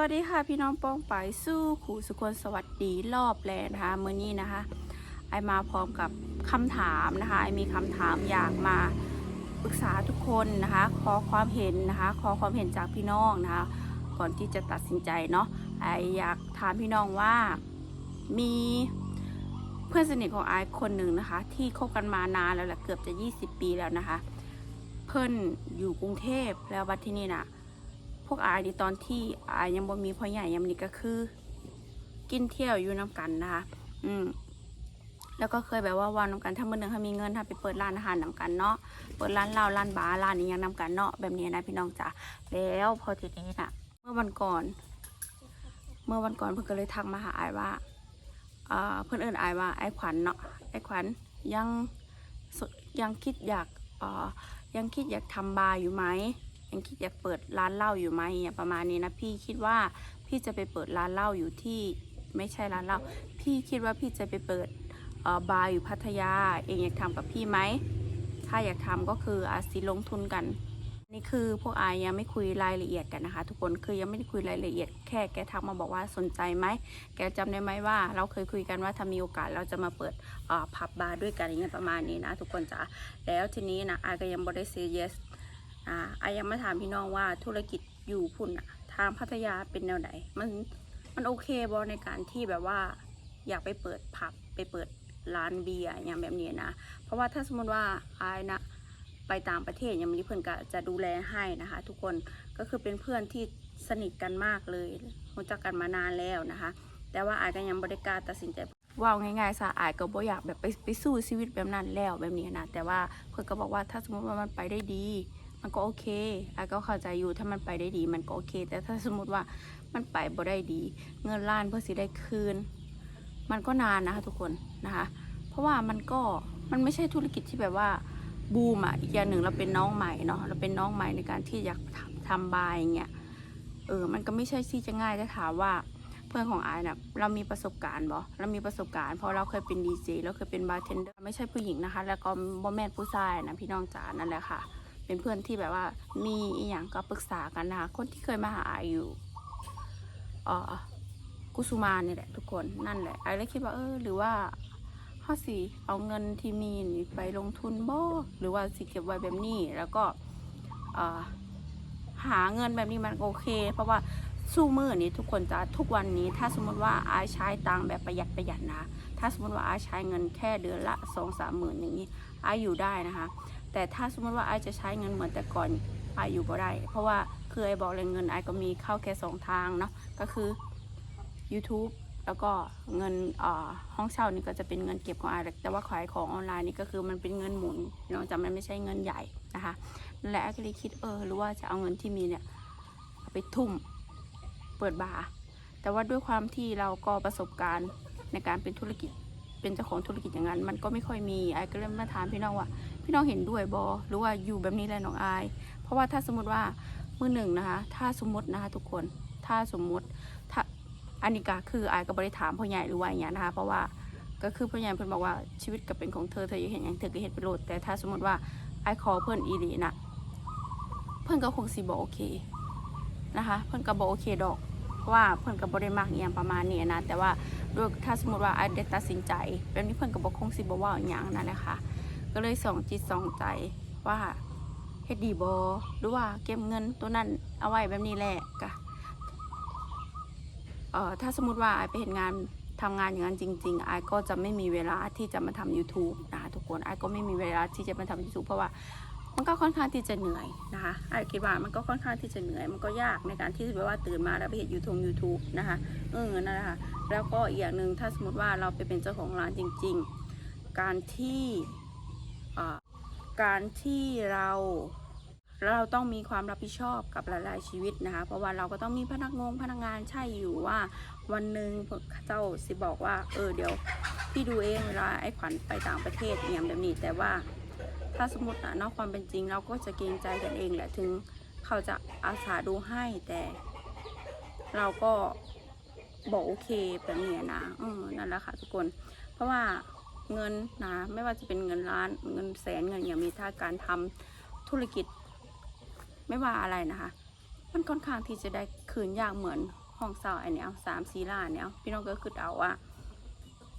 วัสดีค่ะพี่น้องป้องไปายสู้ขู่สุคนสวัสดีรอบแลนะคะมื้อนี้นะคะ ไอมาพร้อมกับคำถามนะคะไอมีคำถามอยากมาปรึกษาทุกคนนะคะ ขอความเห็นนะคะขอความเห็นจากพี่น้องนะคะ ก่อนที่จะตัดสินใจเนาะไออยากถามพี่น้องว่ามีเพื่อนสนิทของไอคนหนึ่งนะคะ ที่คบกันมานานแล้วแหละเกือบจะ 20 ปีแล้วนะคะ เพิ่นอยู่กรุงเทพแล้วบัดที่นี่น่ะ พวกอายนี่ตอนที่อายยังบ่มีพ่อใหญ่ยามนี้ก็คือ กินเที่ยวอยู่น้ำกันนะคะ อืมแล้วก็เคยแบบว่าวันน้ำกันถ้าเมื่อหนึ่งถ้ามีเงินถ้าไปเปิดร้านอาหารน้ำกันเนาะเปิดร้านเหล้าร้านบาร์ร้านนี้ยังน้ำกันเนาะแบบนี้นะพี่น้องจ๋าแล้วพอทีนี้น่ะ เมื่อวันก่อน เมื่อวันก่อนเพิ่อนก็เลยทักมาหาอายว่าอ่าเพิ่อนเอิ้นอายว่าไอ้ขวัญเนาะไอ้ขวัญยังยังคิดอยากอ่ายังคิดอยากทำบาร์อยู่ไหม ยังคิดอยากเปิดร้านเหล้าอยู่ไหมประมาณนี้นะพี่คิดว่าพี่จะไปเปิดร้านเหล้าอยู่ที่ไม่ใช่ร้านเหล้าพี่คิดว่าพี่จะไปเปิดบาร์อยู่พัทยา เองอยากทำกับพี่ไหมถ้าอยากทำก็คืออาจสิลงทุนกัน นี่คือพวกอายยังไม่คุยรายละเอียดกันนะคะ ทุกคนคือยังไม่ได้คุยรายละเอียด แค่แกทักมาบอกว่าสนใจไหมแกจำได้ไหมว่า เราเคยคุยกันว่าถ้ามีโอกาสเราจะมาเปิดผับบาร์ด้วยกันอย่างเงี้ยประมาณนี้นะ ทุกคนจ๋าแล้วทีนี้นะอายก็ยังบ่ได้ say yes อ่าอยังมาถามพี่น้องว่าธุรกิจอยู่พุ่นอะทางพัทยาเป็นแนวไหนมันมันโอเคบอในการที่แบบว่า อยากไปเปิดผับไปเปิดร้านเบียร์อย่างแบบนี้นะ เพราะว่าถ้าสมมติว่าอายนะไปต่างประเทศย่างนี้เพื่อนก็จะดูแลให้นะคะ ทุกคนก็คือเป็นเพื่อนที่สนิทกันมากเลยรู้จักกันมานานแล้วนะคะ แต่ว่าอายก็ยังบริการตัดสินใจว่าง่ายๆซะอายก็บ่อยากแบบไปไปสู้ชีวิตแบบนั้นแล้วแบบนี้นะแต่ว่าเพื่อนก็บอกว่าถ้าสมมติว่ามันไปได้ดี มันก็โอเคอาก็เข้าใจอยู่ถ้ามันไปได้ดี มันก็โอเค แต่ถ้าสมมติว่ามันไปบ่ได้ดี เงินล้านเพื่อสิได้คืน มันก็นานนะคะทุกคนนะคะ เพราะว่ามันก็มันไม่ใช่ธุรกิจที่แบบว่าบูมอะอีกอย่างหนึ่งเราเป็นน้องใหม่เนาะเราเป็นน้องใหม่ในการที่อยากทำทำบาร์อย่างเงี้ยเออมันก็ไม่ใช่ที่จะง่ายจะถามว่าเพื่อนของอานะเรามีประสบการณ์บ่เรามีประสบการณ์เพราะเราเคยเป็นดีเจเราเคยเป็นบาร์เทนเดอร์ไม่ใช่ผู้หญิงนะคะ แล้วก็บ่แม่นผู้ชายนะพี่น้องจ๋านั่นแหละค่ะ เป็นเพื่อนที่แบบว่ามีอีหยังก็ปรึกษากันนะคะคนที่เคยมาหาอายอยู่เอ่อกุสุมาเนี่ยแหละทุกคนนั่นแหละไอ้เลยคิดว่าเออหรือว่าข้อสี่เอาเงินที่มีนไปลงทุนบ่หรือว่าสิเก็บไว้แบบนี้แล้วก็หาเงินแบบนี้มันโอเค เพราะว่าสู้มือนี้ทุกคนจะทุกวันนี้ ถ้าสมมติว่าอายใช้ตังแบบประหยัดประหยัดนะ ถ้าสมมติว่าอายใช้เงินแค่เดือนละสองสามหมื่นอย่างนี้อายอยู่ได้นะคะ แต่ถ้าสมมติว่าไอจะใช้เงินเหมือนแต่ก่อนไออยู่บ่ได้ เพราะว่าคือไอบอกเลยเงินไอก็มีเข้าแค่สองทางเนาะก็คือ YouTube แล้วก็เงินอ่อห้องเช่านี่ก็จะเป็นเงินเก็บของไอแต่ว่าขายของออนไลน์นี่ก็คือมันเป็นเงินหมุนเนาะจะมันไม่ใช่เงินใหญ่นะคะและไอก็เลยคิดเออหรือว่าจะเอาเงินที่มีเนี่ยไปทุ่มเปิดบาร์แต่ว่าด้วยความที่เราก็ประสบการณ์ในการเป็นธุรกิจ เป็นเจ้าของธุรกิจอย่างนั้น มันก็ไม่ค่อยมีไอก็เลยมาถามพี่น้องว่า พี่น้องเห็นด้วยบอหรือว่าอยู่แบบนี้แหละน้องไอายเพราะว่าถ้าสมมติว่ามือหนึ่งนะคะ ถ้าสมมตินะคะทุกคนถ้าสมมติถ้าอันนี้ก็คือไอายก็บริถามพ่อใหญ่หรือว่าอย่างนี้ยนะคะ เพราะว่าก็คือพ่อใหญ่เพิ่นบอกว่าชีวิตก็เป็นของเธอเธออยากเห็นอย่างเธอก็เห็นไปโลดแต่ถ้าสมมติว่าไอายขอเพิ่นอีหลีนะเพิ่นก็คงสิบอกโอเคนะคะ เพิ่นก็บอกโอเคดอก ราะว่าเพิ่อนก็บ่ได้มากอย่างประมาณนี้นะแต่ว่าด้วยถ้าสมมติว่าไอายได้ตัดสินใจแบบนี้เพิ่อนก็บอกคงสิบว่าอย่างนั่นแหละค่ะก็เลยส่องจิตส่องใจว่าเฮ็ดดีบอหรือว่าเก็บเงินตัวนั้นเอาไว้แบบนี้แหละกะเอ่อถ้าสมมติว่าไอไปเห็นงานทำงานอย่างนั้นจริงๆไอก็จะไม่มีเวลาที่จะมาทำ YouTube นะทุกคนไอก็ไม่มีเวลาที่จะมาทำ YouTube เพราะว่า มันก็ค่อนข้างที่จะเหนื่อยนะคะไอายคิดว่ามันก็ค่อนข้างที่จะเหนื่อย มันก็ยากในการที่แบบว่าตื่นมาแล้วไปเห็นยูทูบยูทูบนะคะเออนั่นแหละค่ะแล้วก็อีกอย่างหนึ่งถ้าสมมติว่าเราไปเป็นเจ้าของร้านจริง ๆ การที่การที่เราเราต้องมีความรับผิดชอบกับหลายๆชีวิตนะคะ เพราะว่าเราก็ต้องมีพนักงงพนักงานใช่อยู่ว่าวันหนึ่งเจ้าสิบอกว่า เออเดี๋ยวพี่ดูเองเวลาไอ้ขวัญไปต่างประเทศอย่างแบบนี้แต่ว่า ถ้าสมมตินะนอกความเป็นจริงเราก็จะเกรงใจกันเองแหละถึงเขาจะอาสาดูให้แต่ เราก็บอกโอเคแบบนี้นะเออนั่นแหละค่ะทุกคน เพราะว่าเงินนะไม่ว่าจะเป็นเงินล้านเงินแสนเงินอย่างมีถ้าการทำธุรกิจ ไม่ว่าอะไรนะคะ มันค่อนข้างที่จะได้คืนยากเหมือนห้องเช่าอันเนี้ยสามสี่ล้านเนี่ยพี่น้องก็คือเอาว่า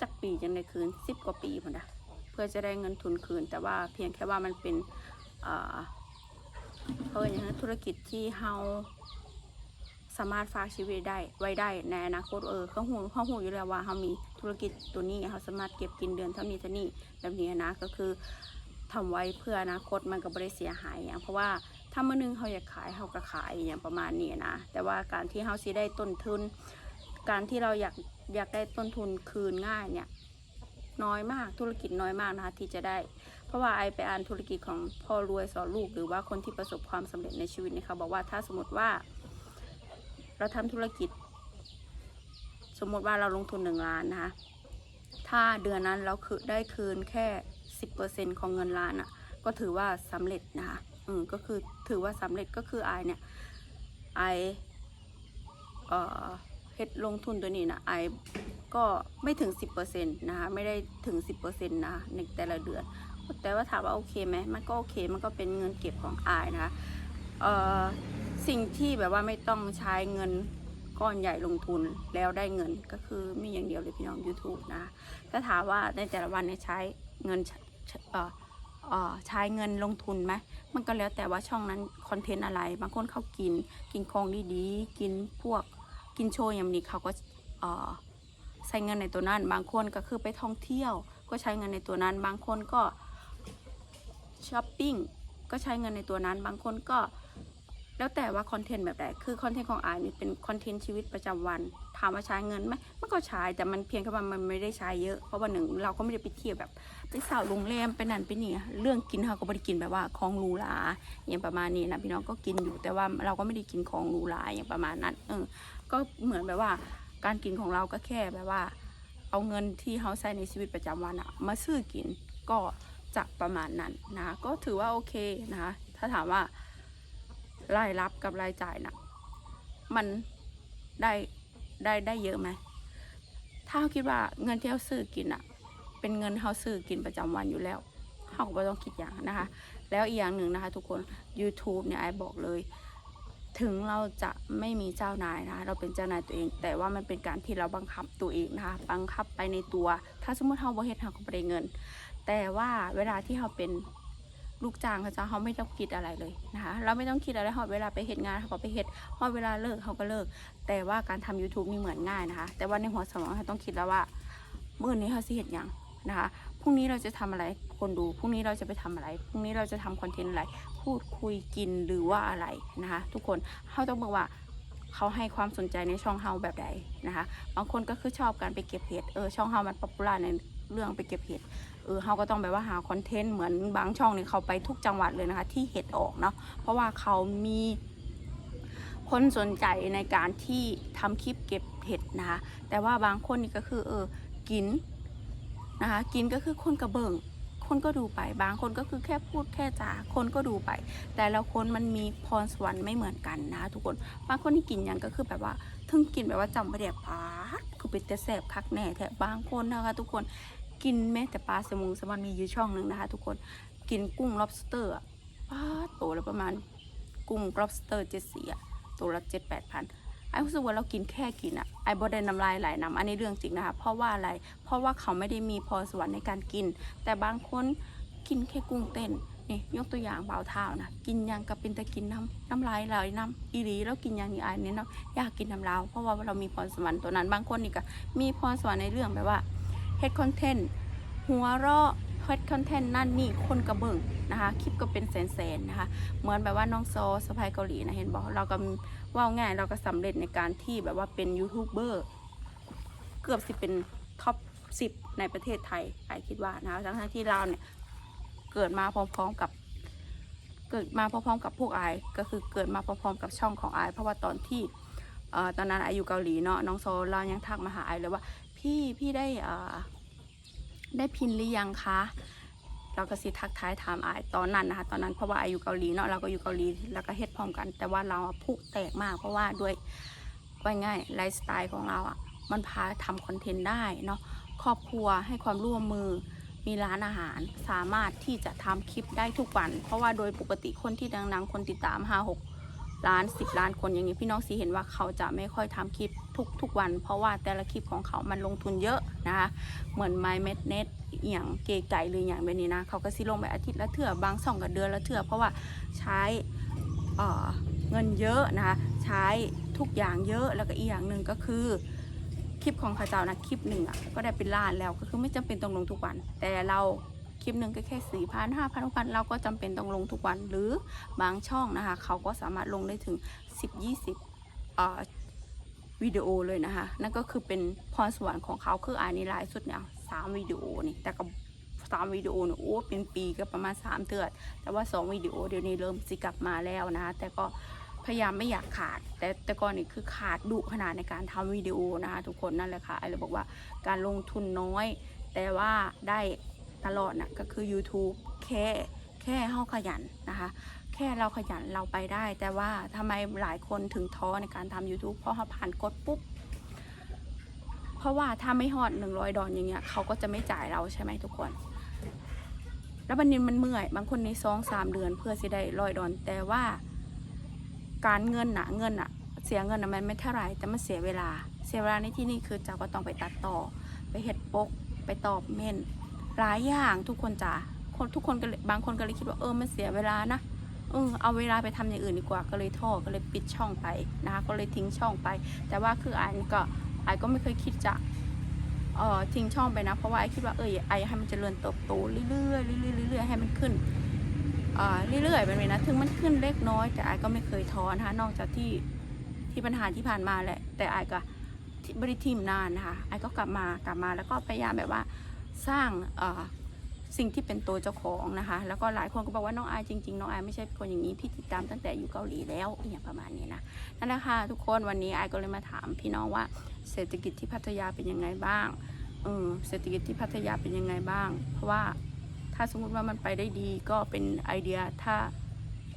จักปีจังได้คืนสิบกว่าปีพอนะ เพื่อจะได้เงินทุนคืน แต่ว่าเพียงแค่ว่ามันเป็นเขาเรียกอย่างนั้นธุรกิจที่เฮาสามารถฝากชีวิตได้ไว้ได้ในอนาคตเออเขาหูเขาหูอยู่แล้วว่าเขามีธุรกิจตัวนี้เขาสามารถเก็บกินเดือนเท่านี้เท่านี้แบบนี้นะก็คือทำไว้เพื่ออนาคตมันก็ไม่ได้เสียหายอย่างเพราะว่าถ้าเมื่อนึงเขาอยากขายเขาก็ขายอย่างประมาณนี้นะแต่ว่าการที่เขาสิได้ต้นทุน การที่เราอยากอยากได้ต้นทุนคืนง่ายเนี่ย น้อยมาก ธุรกิจน้อยมากนะคะที่จะได้ เพราะว่าไอไปอ่านธุรกิจของพ่อรวยสอนลูก หรือว่าคนที่ประสบความสำเร็จในชีวิตเนี่ยเขาบอกว่าถ้าสมมติว่า เราทำธุรกิจ สมมติว่าเราลงทุนหนึ่งล้านนะคะถ้าเดือนนั้นเราคือได้คืนแค่สิบเปอร์เซ็นของเงินล้านอะ ก็ถือว่าสำเร็จนะคะอืมก็คือถือว่าสำเร็จก็คือไอเนี่ยไอเอ่อเฮ็ดลงทุนตัวนี้นะไอ ก็ไม่ถึง 10%นะคะไม่ได้ถึง 10%นะในแต่ละเดือน แต่ว่าถามว่าโอเคไหมมันก็โอเคมันก็เป็นเงินเก็บของอายนะคะเอ่อสิ่งที่แบบว่าไม่ต้องใช้เงินก้อนใหญ่ลงทุนแล้วได้เงินก็คือมีอย่างเดียวเลยพี่น้อง YouTube นะถ้าถามว่าในแต่ละวันเนี่ยใช้เงินใช้เอ่อใช้เงินลงทุนไหมมันก็แล้วแต่ว่าช่องนั้นคอนเทนต์อะไร บางคนเขากิน กินของดีๆ กินพวกกินโชว์อย่างนี้เขาก็เใช้เงินในตัวนั้น บางคนก็คือไปท่องเที่ยว ก็ใช้เงินในตัวนั้น บางคนก็ช้อปปิ้งก็ใช้เงินในตัวนั้น บางคนก็แล้วแต่ว่าคอนเทนต์แบบไหนคือคอนเทนต์ของอายนี่เป็นคอนเทนต์ชีวิตประจำวันถามว่าใช้เงินไหมมันก็ใช้แต่มันเพียงแค่ว่ามันไม่ได้ใช้เยอะ เพราะว่าหนึ่งเราก็ไม่ได้ไปเที่ยวแบบไปสาวโรงแรมไปนั่นไปนี่เรื่องกินเราก็ไม่ได้กินแบบว่าของหรูหราอย่างประมาณนี้นะพี่น้องก็กินอยู่แต่ว่าเราก็ไม่ได้กินของหรูหราอย่างประมาณนั้นเออก็เหมือนแบบว่า การกินของเราก็แค่แบบว่า เอาเงินที่เขาใช้ในชีวิตประจำวันอะมาซื้อกินก็จะประมาณนั้นนะก็ถือว่าโอเคนะคะถ้าถามว่ารายรับกับรายจ่ายนะมันได้ได้ได้เยอะไหมถ้าเขาคิดว่าเงินที่เขาซื้อกินอะเป็นเงินเขาซื้อกินประจำวันอยู่แล้วเขาก็ไม่ต้องคิดอย่างนะคะ แล้วอีกอย่างหนึ่งนะคะ ทุกคน YouTube เนี่ยไอ้บอกเลย ถึงเราจะไม่มีเจ้านายนะคะเราเป็นเจ้านายตัวเอง แต่ว่ามันเป็นการที่เราบังคับตัวเองนะคะบังคับไปในตัว ถ้าสมมติเราบ่เฮ็ดเราก็บ่ได้เงิน แต่ว่าเวลาที่เราเป็นลูกจ้างเขาจะเขาไม่ต้องคิดอะไรเลยนะคะเราไม่ต้องคิดอะไรเขาเวลาไปเฮ็ดงานเขาก็ไปเฮ็ดเขาเวลาเลิกเขาก็เลิก แต่ว่าการทำ YouTube นี่เหมือนง่ายนะคะ แต่ว่าในหัวสมองเราต้องคิดแล้วว่ามื่อนี้เขาสิเฮ็ดหยัง นะคะพรุ่งนี้เราจะทำอะไรคนดูพรุ่งนี้เราจะไปทำอะไรพรุ่งนี้เราจะทำคอนเทนต์อะไร พูดคุยกินหรือว่าอะไรนะคะทุกคนเขาต้องบอกว่าเขาให้ความสนใจในช่องเฮาแบบใดนะคะบางคนก็คือชอบการไปเก็บเห็ดเออช่องเฮามันป๊อปปูล่าในเรื่องไปเก็บเห็ดเออเฮาก็ต้องแบบว่าหาคอนเทนต์เหมือนบางช่องเนี่ยเขาไปทุกจังหวัดเลยนะคะ ที่เห็ดออกเนาะเพราะว่าเขามีคนสนใจในการที่ทำคลิปเก็บเห็ดนะคะแต่ว่าบางคนนี่ก็คือเออกิน นะคะ กินก็คือคนกระเบิงคนก็ดูไปบางคนก็คือแค่พูดแค่จาคนก็ดูไป แต่ละคนมันมีพรสวรรค์ไม่เหมือนกันนะ ทุกคนบางคนที่กินอย่างก็คือแบบว่าถึงกินแบบว่าจำประเดี๋ยวปาดคือเป็นแต่แสบคักแน่แท้บางคนนะคะทุกคนกินแม้แต่ปลาสมุงสมันมีอยู่ช่องหนึ่งนะคะ ทุกคนกินกุ้ง lobster อะปาดตัวละประมาณกุ้ง lobster เจ็ดสีตัวละเจ็ดแปดพัน ไอ้รู้สึกว่าเรากินแค่กินอะไอ้บอได้น้ำลายไหลน้ำอันนี้เรื่องจริงนะคะ เพราะว่าอะไร เพราะว่าเขาไม่ได้มีพรสวรรค์ในการกิน แต่บางคนกินแค่กุ้งเต้นนี่ยกตัวอย่างเบาเท้านะกินยังกับเป็นแต่กินน้ำน้ำลายไหลน้ำอีหลีแล้วกินยังนี่ไอ้เนี่ยเนาะอยากกินน้ำลาวเพราะว่าเรามีพรสวรรค์ตัวนั้น บางคนนี่ก็มีพรสวรรค์ในเรื่องแบบว่าเฮดคอนเทนต์หัวเราะ เฮ็ดคอนเทนต์นั่นนี่คนกระเบิงนะคะ คลิปก็เป็นแสนๆนะคะ เหมือนแบบว่าน้องโซสะพายเกาหลีนะเห็นบอกเราก็ว่าง่ายเราก็สำเร็จในการที่แบบว่าเป็นยูทูบเบอร์เกือบสิเป็นท็อปสิบในประเทศไทยใครคิดว่านะคะทั้งที่เราเนี่ยเกิดมาพร้อมๆกับเกิดมาพร้อมๆกับพวกไอก็คือเกิดมาพร้อมๆกับช่องของไอเพราะว่าตอนที่ตอนนั้นไอายอยู่เกาหลีเนาะน้องโซเรายังทักมาหาไอเลยว่าพี่พี่ได้อ่อ ได้พินหรือยังคะเราก็สิทักทายถามอายตอนนั้นนะคะ ตอนนั้นเพราะว่าอายุเกาหลีเนาะเราก็อยู่เกาหลีแล้วก็เฮ็ดพร้อมกัน แต่ว่าเราอะพุแตกมาก เพราะว่าด้วยว่าง่ายไลฟ์สไตล์ของเราอะมันพาทำคอนเทนต์ได้เนาะครอบครัวให้ความร่วมมือมีร้านอาหารสามารถที่จะทำคลิปได้ทุกวัน เพราะว่าโดยปกติคนที่ดังๆ คนติดตามห้าหกล้าน 10 ล้านคนอย่างนี้พี่น้องสีเห็นว่าเขาจะไม่ค่อยทำคลิป ทุกทุกวัน เพราะว่าแต่ละคลิปของเขามันลงทุนเยอะนะคะเหมือน My m e d n e t อย่างเกไก่หรืออย่างแบบนี้นะเขาก็สิลงไปอาทิตย์ละเถื่อบางสองกับเดือนละเถื่อเพราะว่าใช้เเงินเยอะนะคะใช้ทุกอย่างเยอะแล้วก็อีกอย่างหนึ่งก็คือคลิปของขาเจ้านะคลิปหนึ่งอะก็ได้เป็นล้านแล้วก็คือไม่จำเป็นต้องลงทุกวัน แต่เราคลิปหนึ่งก็แค่สี่พันห้าพันพันเราก็จำเป็นต้องลงทุกวันหรือบางช่องนะคะเขาก็สามารถลงได้ถึง10 20เอ่อ วิดีโอเลยนะคะ นั่นก็คือเป็นพรสวรรค์ของเขาคืออ่านในไลฟ์สุดเนี่ยสามวิดีโอนี่แต่ก็สามวิดีโอเนี่ยโอ้เป็นปีก็ประมาณ3เดือนแต่ว่า2วิดีโอเดี๋ยวนี้เริ่มสิกลับมาแล้วนะคะแต่ก็พยายามไม่อยากขาด แต่แต่ก่อนนี่คือขาดดุขนาดในการทำวิดีโอนะคะทุกคนนั่นแหละค่ะไอ้เลยบอกว่าการลงทุนน้อย แต่ว่าได้ตลอดนะก็คือ YouTube แค่แค่เฮาขยันนะคะ ค่เราขยันเราไปได้ แต่ว่าทำไมหลายคนถึงท้อในการทำ YouTube เพราะเขาผ่านกดปุ๊บ เพราะว่าถ้าไม่ฮอด100ดอลอย่างเงี้ยเขาก็จะไม่จ่ายเราใช่ไหมทุกคน แล้วบันนี้มันเมื่อย บางคนในสองสามเดือนเพื่อจะได้ร้อยดอลแต่ว่าการเงินหนะเงินน่ะเสียเงินน่ะมันไม่เท่าไหร่แต่มันเสียเวลา เสียเวลาในที่นี่คือจ้าก็ต้องไปตัดต่อ ไปเห็ดปก ไปตอบเมนหลายอย่างทุกคนจ้ะคนทุกคนก็บางคนก็เลยคิดว่าเออมันเสียเวลานะ เออเอาเวลาไปทำอย่างอื่นดีกว่า ก็เลยท่อก็เลยปิดช่องไปนะคะก็เลยทิ้งช่องไป แต่ว่าคือไอ้นี่ก็ไอ้ก็ไม่เคยคิดจะเออทิ้งช่องไปนะ เพราะว่าไอ้คิดว่าเออไอ้ให้มันเจริญเติบโตเรื่อยๆเรื่อยๆเรื่อยๆให้มันขึ้นเอ่อเรื่อยๆแบบนี้นะ ถึงมันขึ้นเล็กน้อย แต่ไอ้ก็ไม่เคยท้อนะคะนอกจากที่ที่ปัญหาที่ผ่านมาแหละ แต่ไอ้ก็บริทีมนานนะคะไอ้ก็กลับมากลับมาแล้วก็พยายามแบบว่าสร้างเอ่อ สิ่งที่เป็นตัวเจ้าของนะคะ แล้วก็หลายคนก็บอกว่าน้องอายจริงๆน้องอายไม่ใช่คนอย่างนี้พี่ติดตามตั้งแต่อยู่เกาหลีแล้วอย่างประมาณนี้นะนั่นแหละค่ะทุกคนวันนี้อายก็เลยมาถามพี่น้องว่าเศรษฐกิจที่พัทยาเป็นยังไงบ้างเออเศรษฐกิจที่พัทยาเป็นยังไงบ้าง เพราะว่าถ้าสมมติว่ามันไปได้ดีก็เป็นไอเดียถ้า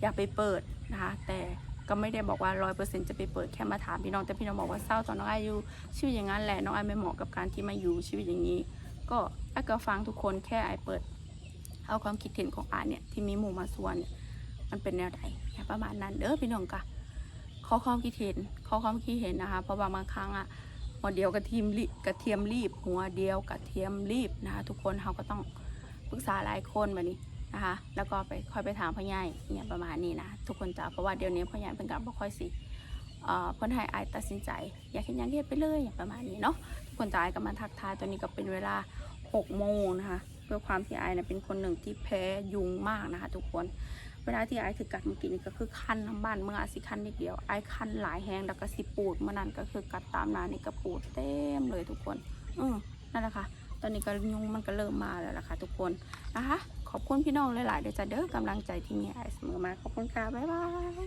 อยากไปเปิดนะคะ แต่ก็ไม่ได้บอกว่าร้อยเปอร์เซ็นต์จะไปเปิดแค่มาถามพี่น้องแต่พี่น้องบอกว่าเศร้าตอนน้องอายอยู่ชีวิตอย่างนั้นแหละน้องอายไม่เหมาะกับการที่มาอยู่ชีวิตอย่างนี้ ก็ไอ้ก็ฟังทุกคนแค่ไอเปิด เอาความคิดเห็นของอาเนี่ยที่มีหมู่มาส่วนเนี่ยมันเป็นแนวไหนแค่ประมาณนั้นเด้อพี่น้องกะขอความคิดเห็นขอความคิดเห็นนะคะเพราะว่าบางครั้งอะหัวเดียวกระเทียมรีบกระเทียมรีบ หัวเดียวกระเทียมรีบนะคะทุกคนเขาก็ต้องปรึกษาหลายคนแบบนี้นะคะแล้วก็ไปค่อยไปถามพ่อใหญ่เนี่ยประมาณนี้นะทุกคนจ้าเพราะว่าเดี๋ยวนี้พ่อใหญ่เป็นการบ่ค่อยสิ เอ่อเพิ่นให้อายตัดสินใจ อยากเห็นยังเฮ็ดไปเลยอย่างประมาณนี้เนาะทุกคนจ้าอายก็มาทักทายตอนนี้ก็เป็นเวลา6โมงนะคะเพื่อความที่ไอเนี่ยเป็นคนหนึ่งที่แพ้ยุงมากนะคะทุกคน เวลาที่ไอถือกัดเมื่อกี้นี่ก็คือคันทั้งบ้านเมื่ออาสิคันนิดเดียวไอคันหลายแหงแล้วก็สิปูดเมื่อนั้นก็คือกัดตามนานี่ก็ปูดเต็มเลยทุกคน อืมนั่นแหละค่ะตอนนี้ก็ยุงมันก็เริ่มมาแล้วล่ะค่ะทุกคนนะคะ ขอบคุณพี่น้องหลายๆเดี๋ยวจะเด้อกำลังใจที่มีไอเสมอมาขอบคุณค่ะบ๊ายบาย